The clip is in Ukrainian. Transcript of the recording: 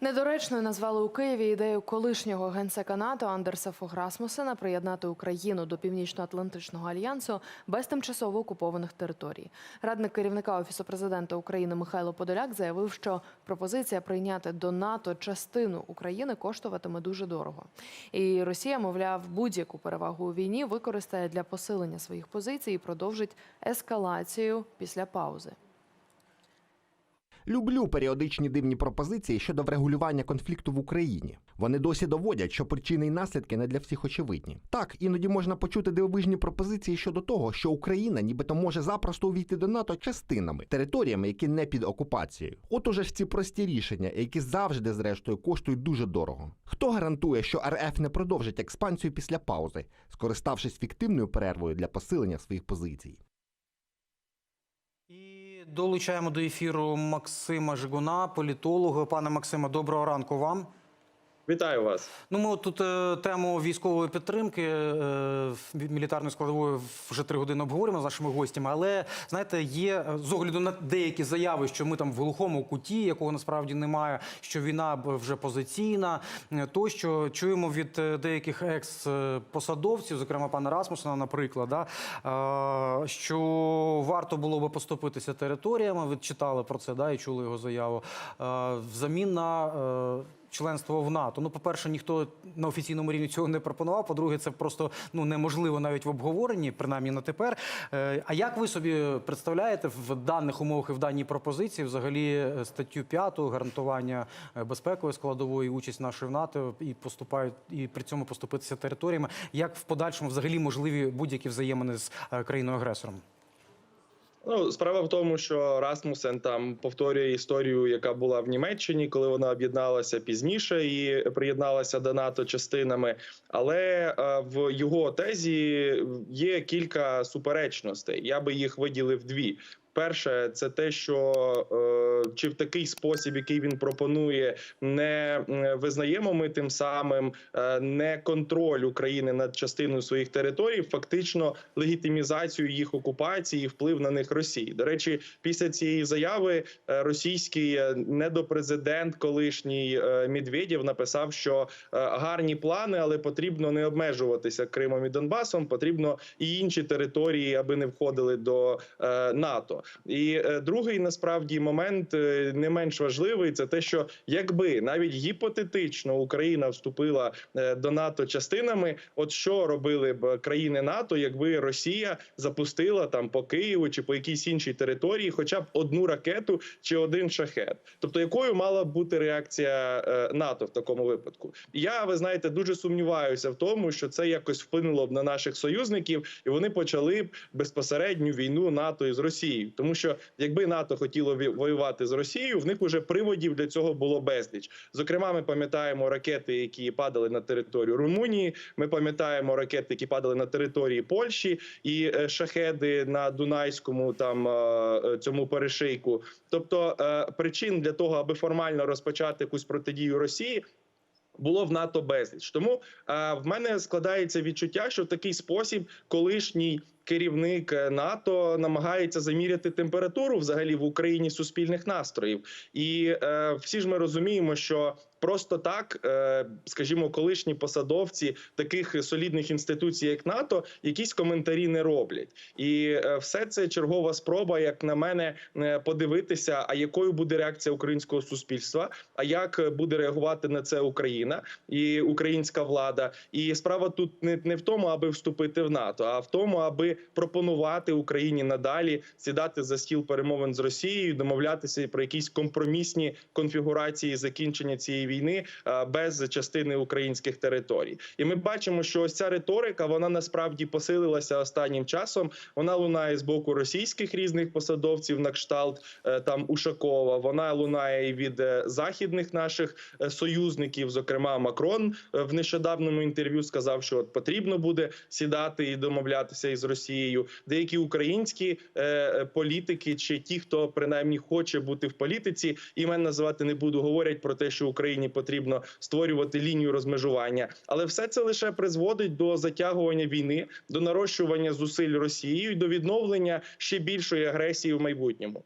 Недоречною назвали у Києві ідею колишнього генсека НАТО Андерса Фог Расмусена приєднати Україну до Північно-Атлантичного альянсу без тимчасово окупованих територій. Радник керівника офісу президента України Михайло Подоляк заявив, що пропозиція прийняти до НАТО частину України коштуватиме дуже дорого. І Росія, мовляв, будь-яку перевагу у війні використає для посилення своїх позицій і продовжить ескалацію після паузи. Люблю періодичні дивні пропозиції щодо врегулювання конфлікту в Україні. Вони досі доводять, що причини і наслідки не для всіх очевидні. Так, іноді можна почути дивовижні пропозиції щодо того, що Україна нібито може запросто увійти до НАТО частинами, територіями, які не під окупацією. От уже ж ці прості рішення, які завжди, зрештою, коштують дуже дорого. Хто гарантує, що РФ не продовжить експансію після паузи, скориставшись фіктивною перервою для посилення своїх позицій? І долучаємо до ефіру Максима Жигуна, політолога. Пане Максима, доброго ранку вам. Вітаю вас. Ну, ми тут е, тему військової підтримки е, мілітарної складової вже три години обговорюємо з нашими гостями. Але знаєте, є е, з огляду на деякі заяви, що ми там в глухому куті, якого насправді немає, що війна вже позиційна. е, Тощо чуємо від е, деяких екс-посадовців, зокрема пана Расмусона, наприклад, да, е, що варто було би поступитися територіями. Ви читали про це, да, і чули його заяву. е, Взамін на е, членство в НАТО. Ну, по-перше, ніхто на офіційному рівні цього не пропонував. По-друге, це просто ну неможливо навіть в обговоренні, принаймні на тепер. Е, А як ви собі представляєте в даних умовах і в даній пропозиції взагалі е, статтю 5 гарантування е, безпекової складової участь нашої в НАТО і поступають і при цьому поступитися територіями? Як в подальшому взагалі можливі будь-які взаємини з країною агресором? Ну, справа в тому, що Расмусен там повторює історію, яка була в Німеччині, коли вона об'єдналася пізніше і приєдналася до НАТО частинами. Але е, в його тезі є кілька суперечностей. Я би їх виділив дві. Перше, це те, що е, чи в такий спосіб, який він пропонує, не визнаємо ми тим самим е, не контроль України над частиною своїх територій, фактично легітимізацію їх окупації, і вплив на них Росії. До речі, після цієї заяви е, російський недопрезидент, колишній е, Медведєв, написав, що гарні плани, але потрібно не обмежуватися Кримом і Донбасом. Потрібно і інші території, аби не входили до НАТО. І е, другий насправді момент е, не менш важливий це те, що якби навіть гіпотетично Україна вступила е, до НАТО частинами, от що робили б країни НАТО, якби Росія запустила там по Києву чи по якійсь іншій території, хоча б одну ракету чи один шахет, тобто якою мала б бути реакція НАТО в такому випадку? Я ви знаєте дуже сумніваюся в тому, що це якось вплинуло б на наших союзників, і вони почали б безпосередню війну НАТО із Росією, тому що якби НАТО хотіло воювати з Росією, в них уже приводів для цього було безліч. Зокрема, ми пам'ятаємо ракети, які падали на територію Румунії. Ми пам'ятаємо ракети, які падали на території Польщі, і е, шахеди на Дунайському там е, е, цьому перешийку. Тобто причин для того, аби формально розпочати якусь протидію Росії. Було в НАТО безліч, тому е, в мене складається відчуття, що в такий спосіб колишній керівник НАТО намагається заміряти температуру взагалі в Україні суспільних настроїв, і е, всі ж ми розуміємо, що просто так, е, скажімо, колишні посадовці таких солідних інституцій, як НАТО, якісь коментарі не роблять, і е, все це чергова спроба, як на мене, е, подивитися, а якою буде реакція українського суспільства, а як буде реагувати на це Україна і українська влада. І справа тут не, не в тому, аби вступити в НАТО, а в тому, аби пропонувати Україні надалі сідати за стіл перемовин з Росією, домовлятися про якісь компромісні конфігурації закінчення цієї війни е, без частини українських територій. І ми бачимо, що ось ця риторика вона насправді посилилася останнім часом. Вона лунає з боку російських різних посадовців, на кшталт е, там Ушакова. Вона лунає і від е, західних наших союзників, зокрема Макрон в нещодавному інтерв'ю сказав, що от потрібно буде сідати і домовлятися із Росією. Деякі українські е, е, політики чи ті, хто принаймні хоче бути в політиці, імен називати не буду, говорять про те, що Україні потрібно створювати лінію розмежування, але все це лише призводить до затягування війни, до нарощування зусиль Росією і до відновлення ще більшої агресії в майбутньому.